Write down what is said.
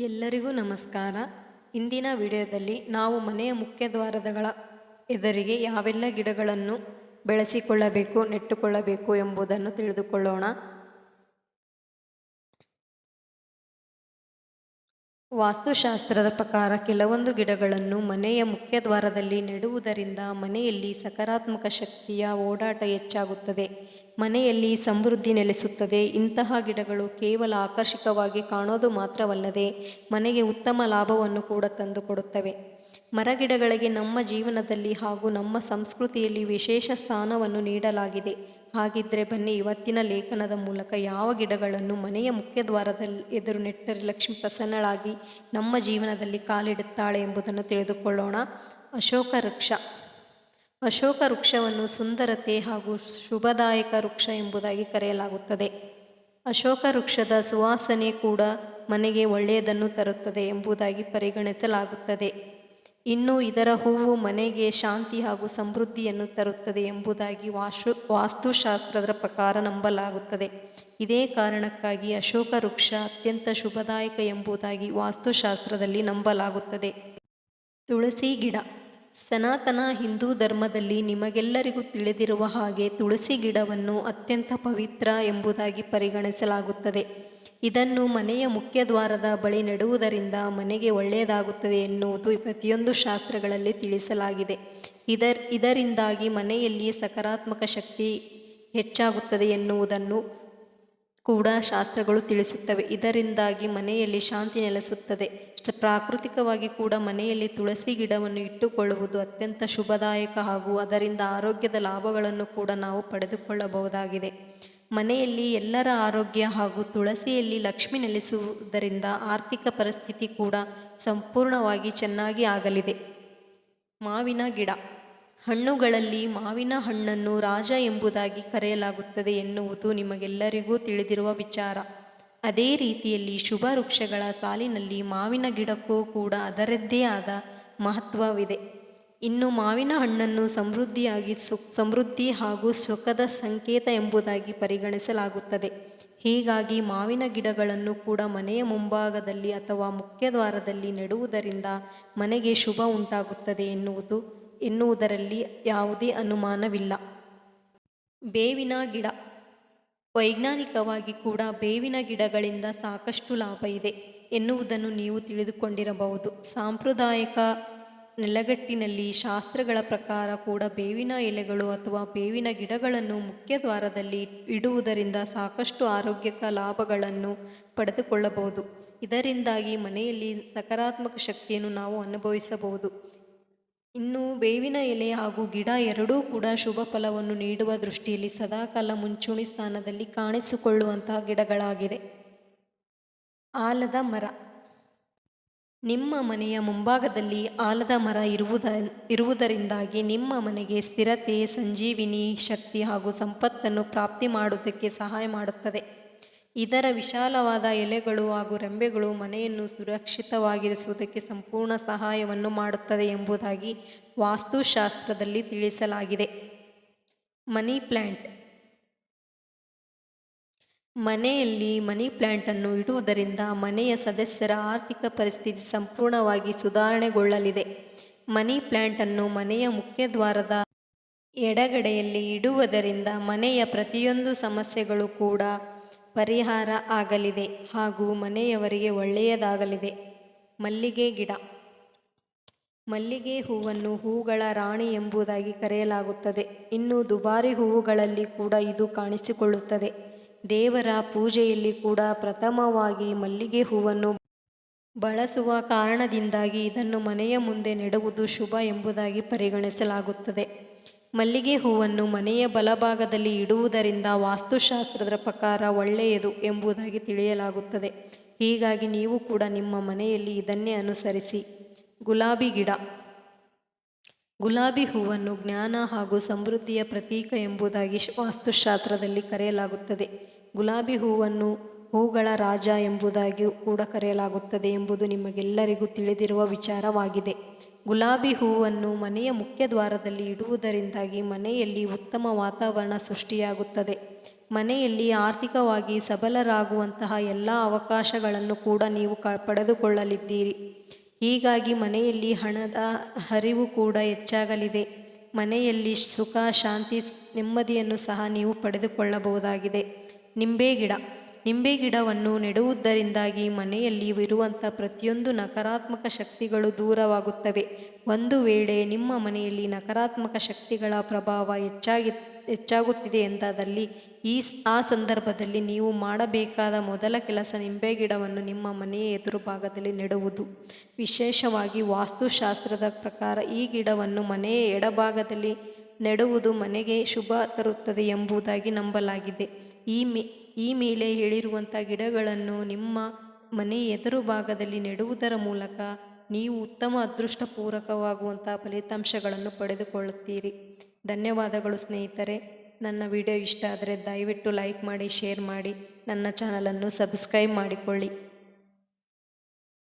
ಎಲ್ಲರಿಗೂ ನಮಸ್ಕಾರ. ಇಂದಿನ ವಿಡಿಯೋದಲ್ಲಿ ನಾವು ಮನೆಯ ಮುಖ್ಯ ದ್ವಾರದಗಳ ಎದುರಿಗೆ ಯಾವೆಲ್ಲ ಗಿಡಗಳನ್ನು ಬೆಳೆಸಿಕೊಳ್ಳಬೇಕು, ನೆಟ್ಟುಕೊಳ್ಳಬೇಕು ಎಂಬುದನ್ನು ತಿಳಿದುಕೊಳ್ಳೋಣ. ವಾಸ್ತುಶಾಸ್ತ್ರದ ಪ್ರಕಾರ ಕೆಲವೊಂದು ಗಿಡಗಳನ್ನು ಮನೆಯ ಮುಖ್ಯದ್ವಾರದಲ್ಲಿ ನೆಡುವುದರಿಂದ ಮನೆಯಲ್ಲಿ ಸಕಾರಾತ್ಮಕ ಶಕ್ತಿಯ ಓಡಾಟ ಹೆಚ್ಚಾಗುತ್ತದೆ. ಮನೆಯಲ್ಲಿ ಸಮೃದ್ಧಿ ನೆಲೆಸುತ್ತದೆ. ಇಂತಹ ಗಿಡಗಳು ಕೇವಲ ಆಕರ್ಷಕವಾಗಿ ಕಾಣೋದು ಮಾತ್ರವಲ್ಲದೆ ಮನೆಗೆ ಉತ್ತಮ ಲಾಭವನ್ನು ಕೂಡ ತಂದುಕೊಡುತ್ತವೆ. ಮರಗಿಡಗಳಿಗೆ ನಮ್ಮ ಜೀವನದಲ್ಲಿ ಹಾಗೂ ನಮ್ಮ ಸಂಸ್ಕೃತಿಯಲ್ಲಿ ವಿಶೇಷ ಸ್ಥಾನವನ್ನು ನೀಡಲಾಗಿದೆ. ಹಾಗಿದ್ರೆ ಬನ್ನಿ, ಇವತ್ತಿನ ಲೇಖನದ ಮೂಲಕ ಯಾವ ಗಿಡಗಳನ್ನು ಮನೆಯ ಮುಖ್ಯದ್ವಾರದಲ್ಲಿ ಎದುರು ನೆಟ್ಟರೆ ಲಕ್ಷ್ಮಿ ಪ್ರಸನ್ನಳಾಗಿ ನಮ್ಮ ಜೀವನದಲ್ಲಿ ಕಾಲಿಡುತ್ತಾಳೆ ಎಂಬುದನ್ನು ತಿಳಿದುಕೊಳ್ಳೋಣ. ಅಶೋಕ ವೃಕ್ಷ. ಅಶೋಕ ವೃಕ್ಷವನ್ನು ಸುಂದರತೆ ಹಾಗೂ ಶುಭದಾಯಕ ವೃಕ್ಷ ಎಂಬುದಾಗಿ ಕರೆಯಲಾಗುತ್ತದೆ. ಅಶೋಕ ವೃಕ್ಷದ ಸುವಾಸನೆ ಕೂಡ ಮನೆಗೆ ಒಳ್ಳೆಯದನ್ನು ತರುತ್ತದೆ ಎಂಬುದಾಗಿ ಪರಿಗಣಿಸಲಾಗುತ್ತದೆ. ಇನ್ನು ಇದರ ಹೂವು ಮನೆಗೆ ಶಾಂತಿ ಹಾಗೂ ಸಮೃದ್ಧಿಯನ್ನು ತರುತ್ತದೆ ಎಂಬುದಾಗಿ ವಾಶು, ವಾಸ್ತುಶಾಸ್ತ್ರದ ಪ್ರಕಾರ ನಂಬಲಾಗುತ್ತದೆ. ಇದೇ ಕಾರಣಕ್ಕಾಗಿ ಅಶೋಕ ವೃಕ್ಷ ಅತ್ಯಂತ ಶುಭದಾಯಕ ಎಂಬುದಾಗಿ ವಾಸ್ತುಶಾಸ್ತ್ರದಲ್ಲಿ ನಂಬಲಾಗುತ್ತದೆ. ತುಳಸಿ ಗಿಡ. ಸನಾತನ ಹಿಂದೂ ಧರ್ಮದಲ್ಲಿ ನಿಮಗೆಲ್ಲರಿಗೂ ತಿಳಿದಿರುವ ಹಾಗೆ ತುಳಸಿ ಗಿಡವನ್ನು ಅತ್ಯಂತ ಪವಿತ್ರ ಎಂಬುದಾಗಿ ಪರಿಗಣಿಸಲಾಗುತ್ತದೆ. ಇದನ್ನು ಮನೆಯ ಮುಖ್ಯದ್ವಾರದ ಬಳಿ ನೆಡುವುದರಿಂದ ಮನೆಗೆ ಒಳ್ಳೆಯದಾಗುತ್ತದೆ ಎನ್ನುವುದು ಪ್ರತಿಯೊಂದು ಶಾಸ್ತ್ರಗಳಲ್ಲಿ ತಿಳಿಸಲಾಗಿದೆ. ಇದರ್, ಇದರಿಂದಾಗಿ ಮನೆಯಲ್ಲಿ ಸಕಾರಾತ್ಮಕ ಶಕ್ತಿ ಹೆಚ್ಚಾಗುತ್ತದೆ ಎನ್ನುವುದನ್ನು ಕೂಡ ಶಾಸ್ತ್ರಗಳು ತಿಳಿಸುತ್ತವೆ. ಇದರಿಂದಾಗಿ ಮನೆಯಲ್ಲಿ ಶಾಂತಿ ನೆಲೆಸುತ್ತದೆ. ಪ್ರಾಕೃತಿಕವಾಗಿ ಕೂಡ ಮನೆಯಲ್ಲಿ ತುಳಸಿ ಗಿಡವನ್ನು ಇಟ್ಟುಕೊಳ್ಳುವುದು ಅತ್ಯಂತ ಶುಭದಾಯಕ ಹಾಗೂ ಅದರಿಂದ ಆರೋಗ್ಯದ ಲಾಭಗಳನ್ನು ಕೂಡ ನಾವು ಪಡೆದುಕೊಳ್ಳಬಹುದಾಗಿದೆ. ಮನೆಯಲ್ಲಿ ಎಲ್ಲರ ಆರೋಗ್ಯ ಹಾಗೂ ತುಳಸಿಯಲ್ಲಿ ಲಕ್ಷ್ಮಿ ನೆಲೆಸುವುದರಿಂದ ಆರ್ಥಿಕ ಪರಿಸ್ಥಿತಿ ಕೂಡ ಸಂಪೂರ್ಣವಾಗಿ ಚೆನ್ನಾಗಿ ಆಗಲಿದೆ. ಮಾವಿನ ಗಿಡ. ಹಣ್ಣುಗಳಲ್ಲಿ ಮಾವಿನ ಹಣ್ಣನ್ನು ರಾಜ ಎಂಬುದಾಗಿ ಕರೆಯಲಾಗುತ್ತದೆ ಎನ್ನುವುದು ನಿಮಗೆಲ್ಲರಿಗೂ ತಿಳಿದಿರುವ ವಿಚಾರ. ಅದೇ ರೀತಿಯಲ್ಲಿ ಶುಭ ವೃಕ್ಷಗಳ ಸಾಲಿನಲ್ಲಿ ಮಾವಿನ ಗಿಡಕ್ಕೂ ಕೂಡ ಅದರದ್ದೇ ಆದ ಮಹತ್ವವಿದೆ. ಇನ್ನು ಮಾವಿನ ಹಣ್ಣನ್ನು ಸಮೃದ್ಧಿಯಾಗಿ ಸಮೃದ್ಧಿ ಹಾಗೂ ಸುಖದ ಸಂಕೇತ ಎಂಬುದಾಗಿ ಪರಿಗಣಿಸಲಾಗುತ್ತದೆ. ಹೀಗಾಗಿ ಮಾವಿನ ಗಿಡಗಳನ್ನು ಕೂಡ ಮನೆಯ ಮುಂಭಾಗದಲ್ಲಿ ಅಥವಾ ಮುಖ್ಯದ್ವಾರದಲ್ಲಿ ನೆಡುವುದರಿಂದ ಮನೆಗೆ ಶುಭ ಉಂಟಾಗುತ್ತದೆ ಎನ್ನುವುದು, ಎನ್ನುವುದರಲ್ಲಿ ಯಾವುದೇ ಅನುಮಾನವಿಲ್ಲ. ಬೇವಿನ ಗಿಡ. ವೈಜ್ಞಾನಿಕವಾಗಿ ಕೂಡ ಬೇವಿನ ಗಿಡಗಳಿಂದ ಸಾಕಷ್ಟು ಲಾಭ ಇದೆ ಎನ್ನುವುದನ್ನು ನೀವು ತಿಳಿದುಕೊಂಡಿರಬಹುದು. ಸಾಂಪ್ರದಾಯಿಕ ನೆಲಗಟ್ಟಿನಲ್ಲಿ ಶಾಸ್ತ್ರಗಳ ಪ್ರಕಾರ ಕೂಡ ಬೇವಿನ ಎಲೆಗಳು ಅಥವಾ ಬೇವಿನ ಗಿಡಗಳನ್ನು ಮುಖ್ಯ ದ್ವಾರದಲ್ಲಿ ಇಡುವುದರಿಂದ ಸಾಕಷ್ಟು ಆರೋಗ್ಯಕ ಲಾಭಗಳನ್ನು ಪಡೆದುಕೊಳ್ಳಬಹುದು. ಇದರಿಂದಾಗಿ ಮನೆಯಲ್ಲಿ ಸಕಾರಾತ್ಮಕ ಶಕ್ತಿಯನ್ನು ನಾವು ಅನುಭವಿಸಬಹುದು. ಇನ್ನು ಬೇವಿನ ಎಲೆ ಹಾಗೂ ಗಿಡ ಎರಡೂ ಕೂಡ ಶುಭ ಫಲವನ್ನು ನೀಡುವ ದೃಷ್ಟಿಯಲ್ಲಿ ಸದಾಕಾಲ ಮುಂಚೂಣಿ ಸ್ಥಾನದಲ್ಲಿ ಕಾಣಿಸಿಕೊಳ್ಳುವಂತಹ ಗಿಡಗಳಾಗಿದೆ ಆಲದ ಮರ. ನಿಮ್ಮ ಮನೆಯ ಮುಂಭಾಗದಲ್ಲಿ ಆಲದ ಮರ ಇರುವುದ, ಇರುವುದರಿಂದಾಗಿ ನಿಮ್ಮ ಮನೆಗೆ ಸ್ಥಿರತೆ, ಸಂಜೀವಿನಿ ಶಕ್ತಿ ಹಾಗೂ ಸಂಪತ್ತನ್ನು ಪ್ರಾಪ್ತಿ ಮಾಡುವುದಕ್ಕೆ ಸಹಾಯ ಮಾಡುತ್ತದೆ. ಇದರ ವಿಶಾಲವಾದ ಎಲೆಗಳು ಹಾಗೂ ರೆಂಬೆಗಳು ಮನೆಯನ್ನು ಸುರಕ್ಷಿತವಾಗಿರಿಸುವುದಕ್ಕೆ ಸಂಪೂರ್ಣ ಸಹಾಯವನ್ನು ಮಾಡುತ್ತದೆ ಎಂಬುದಾಗಿ ವಾಸ್ತುಶಾಸ್ತ್ರದಲ್ಲಿ ತಿಳಿಸಲಾಗಿದೆ. ಮನಿ ಪ್ಲ್ಯಾಂಟ್ ಮನೆಯಲ್ಲಿ ಮನಿ ಪ್ಲ್ಯಾಂಟನ್ನು ಇಡುವುದರಿಂದ ಮನೆಯ ಸದಸ್ಯರ ಆರ್ಥಿಕ ಪರಿಸ್ಥಿತಿ ಸಂಪೂರ್ಣವಾಗಿ ಸುಧಾರಣೆಗೊಳ್ಳಲಿದೆ. ಮನಿ ಪ್ಲ್ಯಾಂಟನ್ನು ಮನೆಯ ಮುಖ್ಯದ್ವಾರದ ಎಡಗಡೆಯಲ್ಲಿ ಇಡುವುದರಿಂದ ಮನೆಯ ಪ್ರತಿಯೊಂದು ಸಮಸ್ಯೆಗಳು ಕೂಡ ಪರಿಹಾರ ಆಗಲಿದೆ ಹಾಗೂ ಮನೆಯವರಿಗೆ ಒಳ್ಳೆಯದಾಗಲಿದೆ. ಮಲ್ಲಿಗೆ ಗಿಡ. ಮಲ್ಲಿಗೆ ಹೂವನ್ನು ಹೂಗಳ ರಾಣಿ ಎಂಬುದಾಗಿ ಕರೆಯಲಾಗುತ್ತದೆ. ಇನ್ನು ದುಬಾರಿ ಹೂವುಗಳಲ್ಲಿ ಕೂಡ ಇದು ಕಾಣಿಸಿಕೊಳ್ಳುತ್ತದೆ. ದೇವರ ಪೂಜೆಯಲ್ಲಿ ಕೂಡ ಪ್ರಥಮವಾಗಿ ಮಲ್ಲಿಗೆ ಹೂವನ್ನು ಬಳಸುವ ಕಾರಣದಿಂದಾಗಿ ಇದನ್ನು ಮನೆಯ ಮುಂದೆ ನೆಡುವುದು ಶುಭ ಎಂಬುದಾಗಿ ಪರಿಗಣಿಸಲಾಗುತ್ತದೆ. ಮಲ್ಲಿಗೆ ಹೂವನ್ನು ಮನೆಯ ಬಲಭಾಗದಲ್ಲಿ ಇಡುವುದರಿಂದ ವಾಸ್ತುಶಾಸ್ತ್ರದ ಪ್ರಕಾರ ಒಳ್ಳೆಯದು ಎಂಬುದಾಗಿ ತಿಳಿಯಲಾಗುತ್ತದೆ. ಹೀಗಾಗಿ ನೀವು ಕೂಡ ನಿಮ್ಮ ಮನೆಯಲ್ಲಿ ಇದನ್ನೇ ಅನುಸರಿಸಿ. ಗುಲಾಬಿ ಗಿಡ. ಗುಲಾಬಿ ಹೂವನ್ನು ಜ್ಞಾನ ಹಾಗೂ ಸಮೃದ್ಧಿಯ ಪ್ರತೀಕ ಎಂಬುದಾಗಿ ವಾಸ್ತುಶಾಸ್ತ್ರದಲ್ಲಿ ಕರೆಯಲಾಗುತ್ತದೆ. ಗುಲಾಬಿ ಹೂವನ್ನು ಹೂಗಳ ರಾಜ ಎಂಬುದಾಗಿಯೂ ಕೂಡ ಕರೆಯಲಾಗುತ್ತದೆ ಎಂಬುದು ನಿಮಗೆಲ್ಲರಿಗೂ ತಿಳಿದಿರುವ ವಿಚಾರವಾಗಿದೆ. ಗುಲಾಬಿ ಹೂವನ್ನು ಮನೆಯ ಮುಖ್ಯ ದ್ವಾರದಲ್ಲಿ ಇಡುವುದರಿಂದಾಗಿ ಮನೆಯಲ್ಲಿ ಉತ್ತಮ ವಾತಾವರಣ ಸೃಷ್ಟಿಯಾಗುತ್ತದೆ. ಮನೆಯಲ್ಲಿ ಆರ್ಥಿಕವಾಗಿ ಸಬಲರಾಗುವಂತಹ ಎಲ್ಲ ಅವಕಾಶಗಳನ್ನು ಕೂಡ ನೀವು ಕ, ಪಡೆದುಕೊಳ್ಳಲಿದ್ದೀರಿ. ಹೀಗಾಗಿ ಮನೆಯಲ್ಲಿ ಹಣದ ಹರಿವು ಕೂಡ ಹೆಚ್ಚಾಗಲಿದೆ. ಮನೆಯಲ್ಲಿ ಸುಖ, ಶಾಂತಿ, ನೆಮ್ಮದಿಯನ್ನು ಸಹ ನೀವು ಪಡೆದುಕೊಳ್ಳಬಹುದಾಗಿದೆ. ನಿಂಬೆ ಗಿಡ. ನಿಂಬೆ ಗಿಡವನ್ನು ನೆಡುವುದರಿಂದಾಗಿ ಮನೆಯಲ್ಲಿ ಇರುವಂಥ ಪ್ರತಿಯೊಂದು ನಕಾರಾತ್ಮಕ ಶಕ್ತಿಗಳು ದೂರವಾಗುತ್ತವೆ. ಒಂದು ವೇಳೆ ನಿಮ್ಮ ಮನೆಯಲ್ಲಿ ನಕಾರಾತ್ಮಕ ಶಕ್ತಿಗಳ ಪ್ರಭಾವ ಹೆಚ್ಚಾಗಿ, ಹೆಚ್ಚಾಗುತ್ತಿದೆ ಎಂದಾದಲ್ಲಿ ಈ ಆ ಸಂದರ್ಭದಲ್ಲಿ ನೀವು ಮಾಡಬೇಕಾದ ಮೊದಲ ಕೆಲಸ ನಿಂಬೆ ಗಿಡವನ್ನು ನಿಮ್ಮ ಮನೆಯ ಎದುರು ಭಾಗದಲ್ಲಿ ನೆಡುವುದು. ವಿಶೇಷವಾಗಿ ವಾಸ್ತುಶಾಸ್ತ್ರದ ಪ್ರಕಾರ ಈ ಗಿಡವನ್ನು ಮನೆಯ ಎಡಭಾಗದಲ್ಲಿ ನೆಡುವುದು ಮನೆಗೆ ಶುಭ ತರುತ್ತದೆ ಎಂಬುದಾಗಿ ನಂಬಲಾಗಿದೆ. ಈ ಮೇ, ಈ ಮೇಲೆ ಹೇಳಿರುವಂಥ ಗಿಡಗಳನ್ನು ನಿಮ್ಮ ಮನೆ ಎದುರು ಭಾಗದಲ್ಲಿ ನೆಡುವುದರ ಮೂಲಕ ನೀವು ಉತ್ತಮ ಅದೃಷ್ಟಪೂರಕವಾಗುವಂಥ ಫಲಿತಾಂಶಗಳನ್ನು ಪಡೆದುಕೊಳ್ಳುತ್ತೀರಿ. ಧನ್ಯವಾದಗಳು ಸ್ನೇಹಿತರೆ. ನನ್ನ ವಿಡಿಯೋ ಇಷ್ಟ ಆದರೆ ದಯವಿಟ್ಟು ಲೈಕ್ ಮಾಡಿ, ಶೇರ್ ಮಾಡಿ. ನನ್ನ ಚಾನಲನ್ನು ಸಬ್ಸ್ಕ್ರೈಬ್ ಮಾಡಿಕೊಳ್ಳಿ.